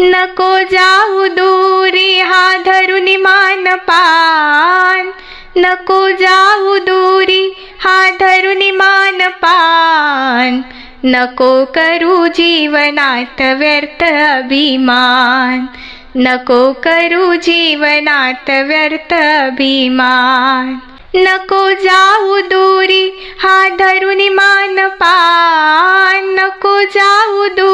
नको जाऊ दूरी हा धरून मान पान. नको जाऊ दूरी हा धरून मान पान. नको करू जीवनात व्यर्थ अभिमान. नको करू जीवनात व्यर्थ अभिमान. नको जाऊ दूरी हा धरून मान पान. नको जाऊ दूरी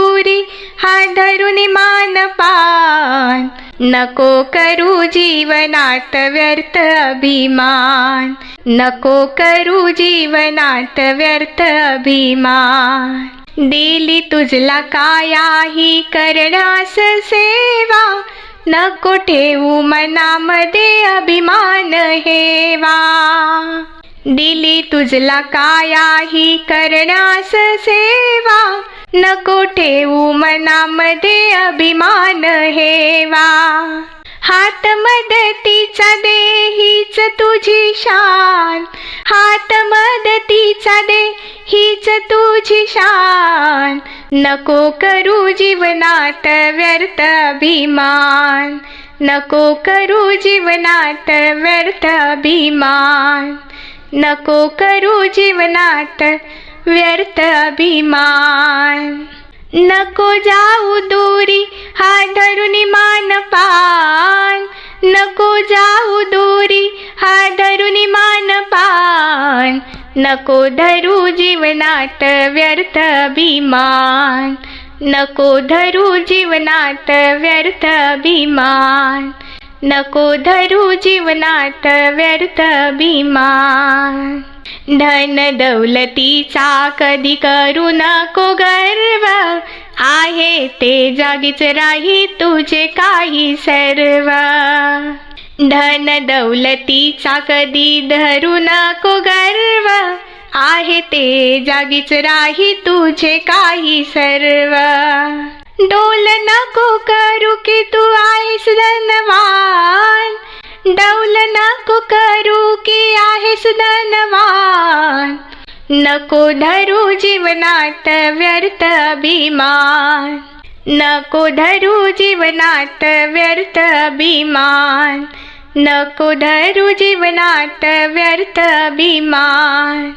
नको करू जीवनात व्यर्थ अभिमान. नको करू जीवनात व्यर्थ अभिमान. दिली तुझला कायाही करण्यास सेवा. नको ठेवू मनामध्ये अभिमान हेवा. दिली तुझला कायाही करण्यास सेवा. नको ठेवू मनामध्ये अभिमान हेवा. हात मदतीचा देहीच तुझी शान. हात मदतीचा दे हीच तुझी शान. नको करू जीवनात व्यर्थ अभिमान. नको करू जीवनात व्यर्थ अभिमान. नको करू जीवनात व्यर्थ अभिमान. नको जाऊ दूरी हा धरुनी मान पान. नको जाऊ दूरी हा धरुनी मान पान. नको धरू जीवनात व्यर्थ अभिमान. नको धरू जीवनात व्यर्थ अभिमान. नको धरू जीवनात व्यर्थ अभिमान. धन दौलतीचा कधी करू नको गर्व आहे ते जागीच राही तुझे काही सर्व. धन दौलतीचा कधी धरू नको गर्व आहे ते जागीच राही तुझे काही सर्व. डोल नको नको धरू जीवनात व्यर्थ अभिमान. नको धरू जीवनात व्यर्थ अभिमान. नको धरू जीवनात व्यर्थ अभिमान.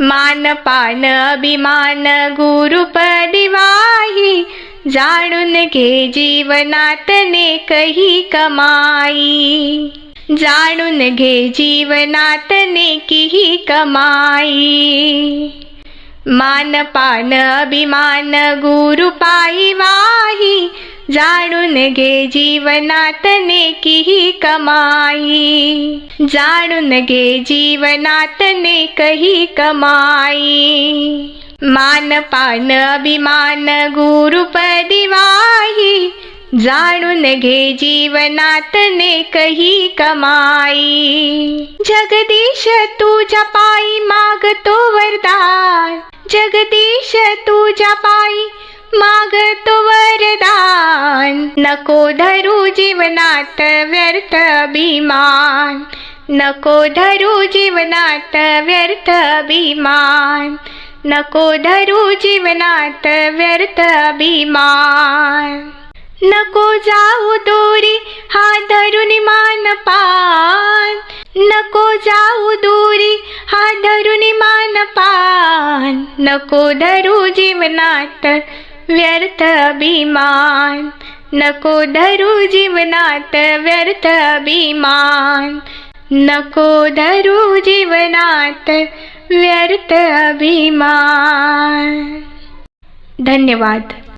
मान पान अभिमान गुरुपदी वाही. जाणून घे जीवनात ने कही कमाई. जाणून घे जीवनात नेकीही कमाई. मान पान अभिमान गुरु पायी वाही. जाणून घे जीवनात नेकीही कमाई. जाणून घे जीवनात नेकही कमाई. मान पान अभिमान गुरुपदी जाणून घे जीवनात ने कही कमाई. जगदीश तुझ्या पायी मागतो वरदान. जगदीश तुझ्या पायी मागतो वरदान. नको धरू जीवनात व्यर्थ अभिमान. नको धरू जीवनात व्यर्थ अभिमान. नको धरू जीवनात व्यर्थ अभिमान. नको जाऊ दूरी हा धरून मान पान. नको जाऊ दूरी हा धरुनी मान पान. नको धरू जीवनात व्यर्थ अभिमान. नको धरू जीवनात व्यर्थ अभिमान. नको धरू जीवनात व्यर्थ अभिमान. धन्यवाद.